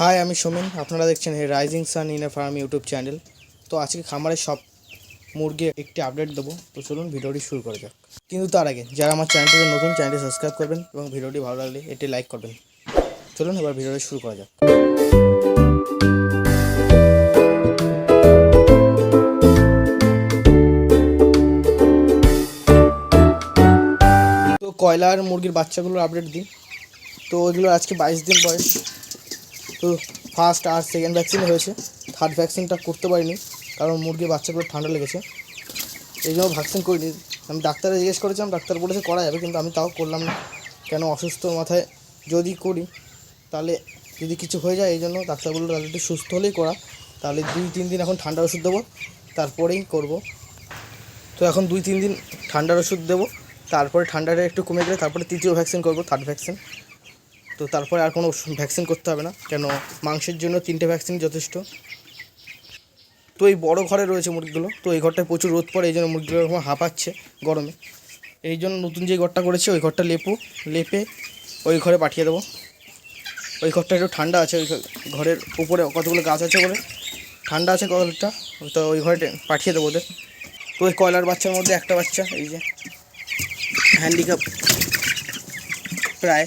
High আমি সোমেন। আপনারা দেখছেন rising sun in a farm YouTube channel তো আজকে খামারের সব মুরগির একটি আপডেট দেবো। তো চলুন ভিডিওটি শুরু করা যাক। কিন্তু তার আগে, যারা আমার চ্যানেলটিকে নতুন চ্যানেলটি সাবস্ক্রাইব করবেন এবং ভিডিওটি ভালো লাগলে এটি লাইক করবেন। চলুন এবার ভিডিওটি শুরু করা যাক। তো কয়লার মুরগির বাচ্চাগুলোর আপডেট দিই। তো এগুলো আজকে বাইশ দিন বয়স। তো ফার্স্ট আর সেকেন্ড ভ্যাকসিন হয়েছে। থার্ড ভ্যাকসিনটা করতে পারিনি, কারণ মুরগির বাচ্চাগুলো ঠান্ডা লেগেছে। এই জন্য ভ্যাকসিন করিনি। আমি ডাক্তারে জিজ্ঞেস করেছিলাম, ডাক্তার বলেছে করা যাবে, কিন্তু আমি তাও করলাম না। কেন অসুস্থ মাথায় যদি করি, তাহলে যদি কিছু হয়ে যায়, এই জন্য ডাক্তার বলল, তাহলে একটু সুস্থ হলেই করা। তাহলে দুই, তিন দিন এখন ঠান্ডার ওষুধ দেবো, তারপরেই করব। তো এখন দুই, তিন দিন ঠান্ডার ওষুধ দেবো, তারপরে ঠান্ডাটা একটু কমে গেলে তারপরে তৃতীয় ভ্যাকসিন করব থার্ড ভ্যাকসিন তো তারপরে আর কোনো ভ্যাকসিন করতে হবে না, কেন মাংসের জন্য তিনটে ভ্যাকসিন যথেষ্ট। তো এই বড় ঘরে রয়েছে মুরগিগুলো, তো এই ঘরটায় প্রচুর রোদ পড়ে, এই জন্য মুরগিগুলো এরকম হাঁপাচ্ছে গরমে। এই জন্য নতুন যে ঘরটা করেছি, ওই ঘরটা লেপো, লেপে ওই ঘরে পাঠিয়ে দেবো। ওই ঘরটা একটু ঠান্ডা আছে, ওই ঘরের উপরে কতগুলো গাছ আছে বলে। ঠান্ডা আছে কতটা, তো ওই ঘরে পাঠিয়ে দেবো ওদের। তো ওই কয়লার বাচ্চার মধ্যে একটা বাচ্চা, এই যে। হ্যান্ডিক্যাপ প্রায়।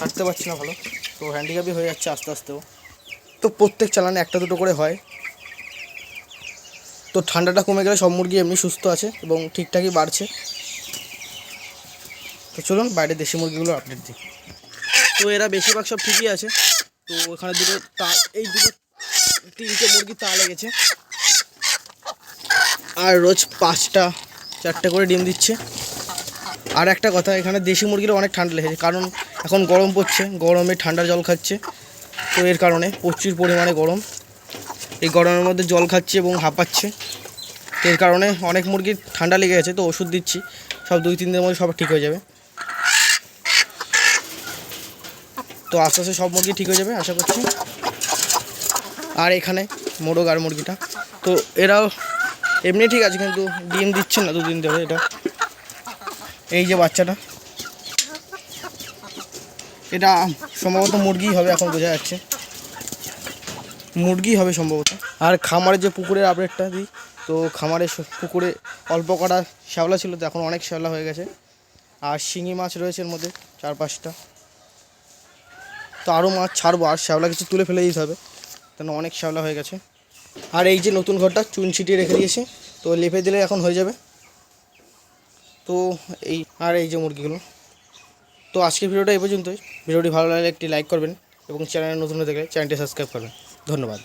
হাঁটতে পারছি না ভালো। তো হ্যান্ডিক্যাপই হয়ে যাচ্ছে আস্তে আস্তেও। তো প্রত্যেক চালানে একটা দুটো করে হয়। তো ঠান্ডাটা কমে গেলে সব মুরগি এমনি সুস্থ আছে এবং ঠিকঠাকই বাড়ছে। তো চলুন বাইরে দেশি মুরগিগুলো আপডেট দিই। তো এরা বেশিরভাগ সব ঠিকই আছে। তো ওখানে দুটো তা, এই দুটো তিনটে মুরগি তা লেগেছে। আর রোজ পাঁচটা, চারটে করে ডিম দিচ্ছে। আর একটা কথা, এখানে দেশি মুরগিরও অনেক ঠান্ডা লেগেছে। কারণ এখন গরম পড়ছে, গরমে ঠান্ডা জল খাচ্ছে। তো এর কারণে প্রচুর পরিমাণে গরম। এই গরমের মধ্যে জল খাচ্ছে এবং হাঁপাচ্ছে। এর কারণে অনেক মুরগির ঠান্ডা লেগে গেছে, তো ওষুধ দিচ্ছি। সব দুই, তিন দিনের মধ্যে সব ঠিক হয়ে যাবে। তো আস্তে আস্তে সব মুরগি ঠিক হয়ে যাবে, আশা করছি। আর এখানে মোরগ আর মুরগিটা। তো এরাও এমনি ঠিক আছে, কিন্তু ডিম দিচ্ছে না দুদিন ধরে এটা। এই যে বাচ্চাটা। এটা সম্ভবত মুরগি হবে এখন বোঝা যাচ্ছে। মুরগি হবে সম্ভবত। আর খামারের যে পুকুরের আপডেটটা দিই, তো খামারের পুকুরে অল্প কটা শ্যাওলা ছিল, তো এখন অনেক শ্যাওলা হয়ে গেছে। আর শিঙি মাছ রয়েছে এর মধ্যে, চার পাঁচটা। তো আরও মাছ ছাড়বো, আর শ্যাওলা কিছু তুলে ফেলে দিতে হবে কেন অনেক শ্যাওলা হয়ে গেছে। আর এই যে নতুন ঘরটা, চুন ছিটিয়ে রেখে দিয়েছি, তো লেপে দিলে এখন হয়ে যাবে। তো এই, আর এই যে মুরগিগুলো। তো আজকের ভিডিওটা এই পর্যন্তই। ভিডিওটি ভালো লাগলে একটি লাইক করবেন এবং চ্যানেলে নতুন হয়ে থাকলে চ্যানেলটি সাবস্ক্রাইব করবেন। ধন্যবাদ।